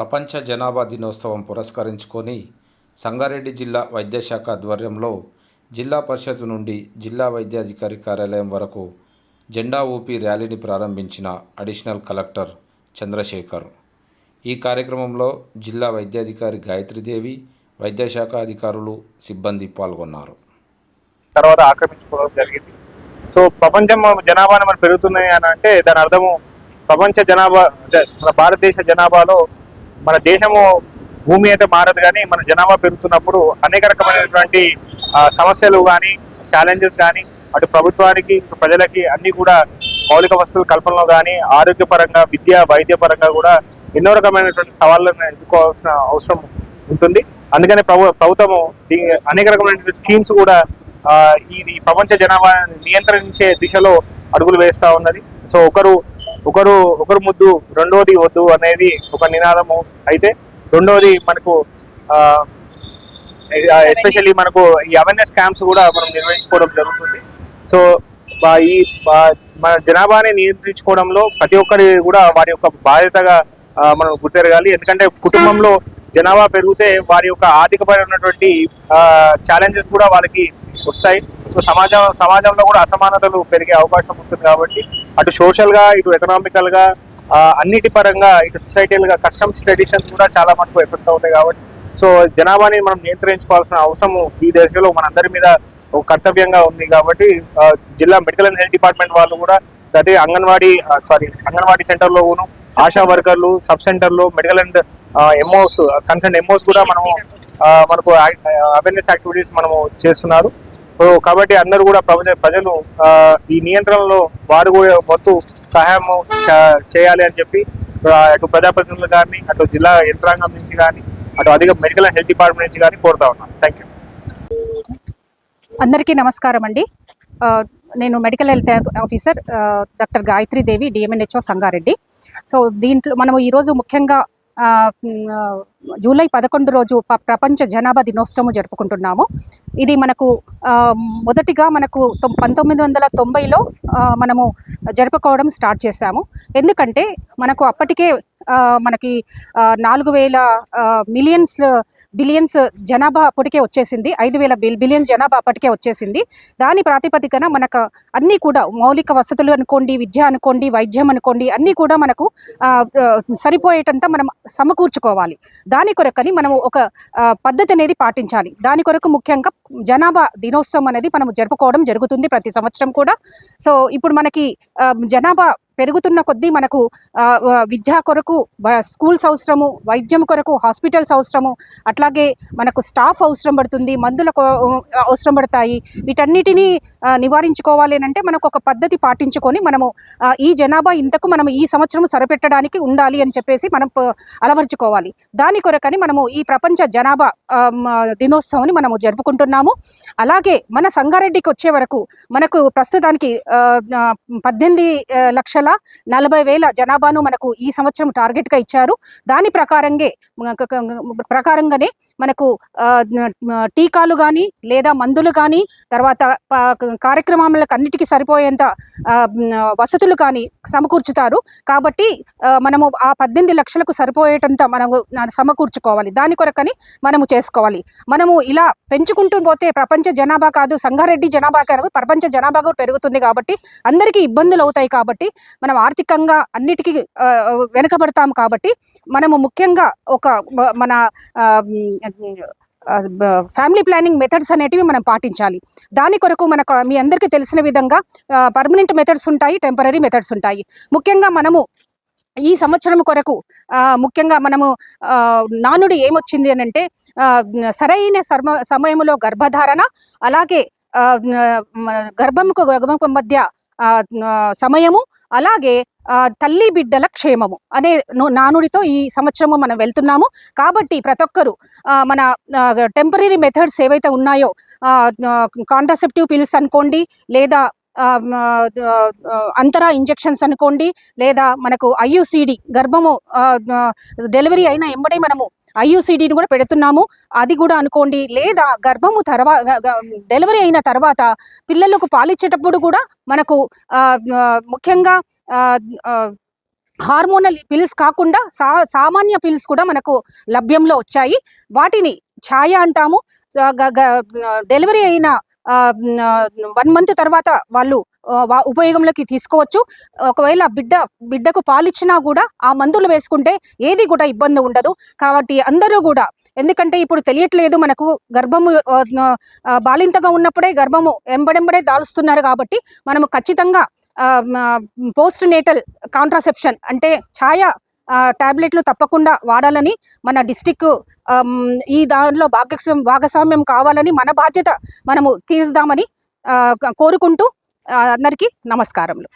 ప్రపంచ జనాభా దినోత్సవం పురస్కరించుకొని సంగారెడ్డి జిల్లా వైద్యశాఖ ఆధ్వర్యంలో జిల్లా పరిషత్ నుండి జిల్లా వైద్యాధికారి కార్యాలయం వరకు జెండా ఊపి ర్యాలీని ప్రారంభించిన అడిషనల్ కలెక్టర్ చంద్రశేఖర్. ఈ కార్యక్రమంలో జిల్లా వైద్యాధికారి గాయత్రిదేవి వైద్యశాఖ అధికారులు సిబ్బంది పాల్గొన్నారు. తర్వాత ఆక్రమించుకోవడం జరిగింది. సో ప్రపంచం జనాభాను మనం పెరుగుతున్నాయి అని అంటే దాని అర్థము ప్రపంచ జనాభా మన భారతదేశ జనాభాలో మన దేశము భూమి అయితే మారదు కానీ మన జనాభా పెరుగుతున్నప్పుడు అనేక రకమైనటువంటి సమస్యలు కానీ ఛాలెంజెస్ కానీ అటు ప్రభుత్వానికి ప్రజలకి అన్ని కూడా మౌలిక వసతుల కల్పనలో కానీ ఆరోగ్యపరంగా విద్య వైద్య పరంగా కూడా ఎన్నో రకమైనటువంటి సవాళ్ళను ఎదుర్కోవాల్సిన అవసరం ఉంటుంది. అందుకని ప్రభు ప్రభుత్వము అనేక రకమైనటువంటి స్కీమ్స్ కూడా ఇది ప్రపంచ జనాభా నియంత్రించే దిశలో అడుగులు వేస్తూ ఉన్నది. సో ఒకరు ఒకరు ఒకరు ముద్దు రెండోది వద్దు అనేది ఒక నినాదము. అయితే రెండోది మనకు ఎస్పెషల్లీ మనకు ఈ అవేర్నెస్ క్యాంప్స్ కూడా మనం నిర్వహించుకోవడం జరుగుతుంది. సో ఈ మన జనాభాని నియంత్రించుకోవడంలో ప్రతి ఒక్కరి కూడా వారి యొక్క బాధ్యతగా మనం గుర్తెరగాలి. ఎందుకంటే కుటుంబంలో జనాభా పెరిగితే వారి యొక్క ఆర్థికపరమైనటువంటి ఛాలెంజెస్ కూడా వాళ్ళకి వస్తాయి. సో సమాజం సమాజంలో కూడా అసమానతలు పెరిగే అవకాశం ఉంటుంది కాబట్టి అటు సోషల్గా ఇటు ఎకనామికల్గా అన్నిటి పరంగా ఇటు సొసైటల్గా కస్టమ్స్ ట్రెడిషన్స్ కూడా చాలా మటుకు ఎఫెక్ట్ అవుతాయి కాబట్టి. సో జనాభాని మనం నియంత్రించుకోవాల్సిన అవసరం ఈ దేశంలో మనందరి మీద ఒక కర్తవ్యంగా ఉంది కాబట్టి జిల్లా మెడికల్ అండ్ హెల్త్ డిపార్ట్మెంట్ వాళ్ళు కూడా ప్రతి అంగన్వాడీ సారీ అంగన్వాడీ సెంటర్లో ఆశా వర్కర్లు సబ్ సెంటర్లు medical and MOs concern MOs కూడా మనము మనకు అవేర్నెస్ యాక్టివిటీస్ మనము చేస్తున్నారు. సో కాబట్టి అందరూ కూడా ప్రజ- ప్రజలు ఈ నియంత్రణలో వారు కూడా మొత్తం సహాయం చేయాలి అని చెప్పి అటు ప్రజాప్రతినిధులు కానీ అటు జిల్లా యంత్రాంగం నుంచి కానీ అటు అధిక మెడికల్ అండ్ హెల్త్ డిపార్ట్మెంట్ నుంచి కానీ కోరుతా ఉన్నాను థ్యాంక్ యూ అందరికీ నమస్కారం అండి. నేను medical health officer doctor Gayatri Devi DMNHO Sangareddy. So దీంట్లో మనము ఈరోజు ముఖ్యంగా జూలై పదకొండు రోజు ప- ప్రపంచ జనాభా దినోత్సవం జరుపుకుంటున్నాము. ఇది మనకు మొదటిగా మనకు తొం- పంతొమ్మిది వందల తొంభైలో మనము జరుపుకోవడం స్టార్ట్ చేశాము. ఎందుకంటే మనకు అప్పటికే మనకి ఆ, నాలుగు వేల మిలియన్స్ బిలియన్స్ జనాభా అప్పటికే వచ్చేసింది. ఐదు వేల బిల్ బిలియన్స్ జనాభా అప్పటికే వచ్చేసింది. దాని ప్రాతిపదికన మనకు అన్నీ కూడా మౌలిక వసతులు అనుకోండి విద్య అనుకోండి వైద్యం అనుకోండి అన్నీ కూడా మనకు ఆ, సరిపోయేటంత మనం సమకూర్చుకోవాలి. దాని కొరకని మనం ఒక పద్ధతి అనేది పాటించాలి. దాని కొరకు ముఖ్యంగా జనాభా దినోత్సవం అనేది మనం జరుపుకోవడం జరుగుతుంది ప్రతి సంవత్సరం కూడా. సో ఇప్పుడు మనకి ఆ, జనాభా పెరుగుతున్న కొద్దీ మనకు విద్యా కొరకు స్కూల్స్ అవసరము వైద్యం కొరకు హాస్పిటల్స్ అవసరము అట్లాగే మనకు స్టాఫ్ అవసరం పడుతుంది మందుల అవసరం పడతాయి. వీటన్నిటిని నివారించుకోవాలి అంటే మనకు ఒక పద్ధతి పాటించుకొని మనము ఈ జనాభా ఇంతకు మనం ఈ సంవత్సరం సరిపెట్టడానికి ఉండాలి అని చెప్పేసి మనం అలవర్చుకోవాలి. దాని కొరకని మనము ఈ ప్రపంచ జనాభా దినోత్సవాన్ని మనము జరుపుకుంటున్నాము. అలాగే మన సంగారెడ్డికి వచ్చే వరకు మనకు ప్రస్తుతానికి పద్దెనిమిది లక్షల లక్షల నలభై వేల జనాభాను మనకు ఈ సంవత్సరం టార్గెట్గా ఇచ్చారు. దాని ప్రకారంగా ప్రకారంగానే మనకు టీకాలు కానీ లేదా మందులు కానీ తర్వాత కార్యక్రమాలకు అన్నిటికీ సరిపోయేంత ఆ, వసతులు కానీ సమకూర్చుతారు. కాబట్టి మనము ఆ పద్దెనిమిది లక్షలకు సరిపోయేటంత మనము సమకూర్చుకోవాలి. దాని కొరకని మనము చేసుకోవాలి. మనము ఇలా పెంచుకుంటూ పోతే ప్రపంచ జనాభా కాదు సంగారెడ్డి జనాభా కాదు ప్రపంచ జనాభా కూడా పెరుగుతుంది కాబట్టి అందరికీ ఇబ్బందులు అవుతాయి కాబట్టి మనం ఆర్థికంగా అన్నిటికీ ఆ, వెనుకబడతాం కాబట్టి మనము ముఖ్యంగా ఒక మన ఫ్యామిలీ ప్లానింగ్ మెథడ్స్ అనేటివి మనం పాటించాలి. దాని కొరకు మనకు మీ అందరికీ తెలిసిన విధంగా పర్మనెంట్ మెథడ్స్ ఉంటాయి టెంపరీ మెథడ్స్ ఉంటాయి. ముఖ్యంగా మనము ఈ సంవత్సరం కొరకు ముఖ్యంగా మనము నానుడి ఏమొచ్చింది అని అంటే సరైన సర్మ సమయంలో గర్భధారణ అలాగే గర్భముకు గర్భముకు మధ్య సమయము అలాగే తల్లి బిడ్డల క్షేమము అనే నానుడితో ఈ సంవత్సరము మనం వెళ్తున్నాము. కాబట్టి ప్రతి ఒక్కరు మన టెంపరీ మెథడ్స్ ఏవైతే ఉన్నాయో కాంట్రాసెప్టివ్ పిల్స్ అనుకోండి లేదా అంతరా ఇంజెక్షన్స్ అనుకోండి లేదా మనకు ఐయుసిడి గర్భము డెలివరీ అయిన ఎంబడే మనము ఐయుసిడిని కూడా పెడుతున్నాము. అది కూడా అనుకోండి. లేదా గర్భము తర్వాత డెలివరీ అయిన తర్వాత పిల్లలకు పాలిచ్చేటప్పుడు కూడా మనకు ముఖ్యంగా హార్మోనల్ పిల్స్ కాకుండా సా సామాన్య పిల్స్ కూడా మనకు లభ్యంలో వచ్చాయి. వాటిని ఛాయ అంటాము. డెలివరీ అయిన వన్ మంత్ తర్వాత వాళ్ళు ఉపయోగంలోకి తీసుకోవచ్చు. ఒకవేళ బిడ్డ బిడ్డకు పాలిచ్చినా కూడా ఆ మందులు వేసుకుంటే ఏది కూడా ఇబ్బంది ఉండదు. కాబట్టి అందరూ కూడా ఎందుకంటే ఇప్పుడు తెలియట్లేదు మనకు గర్భము బాలింతగా ఉన్నప్పుడే గర్భము ఎంబడెంబడే దాల్స్తున్నారు కాబట్టి మనము ఖచ్చితంగా పోస్ట్ నేటల్ కాంట్రాసెప్షన్ అంటే ఛాయ ట్యాబ్లెట్లు తప్పకుండా వాడాలని మన డిస్టిక్ ఈ దానిలో భాగస్వామ్యం భాగస్వామ్యం కావాలని మన బాధ్యత మనము తీర్చుదామని ఆ, కోరుకుంటూ అందరికీ నమస్కారములు.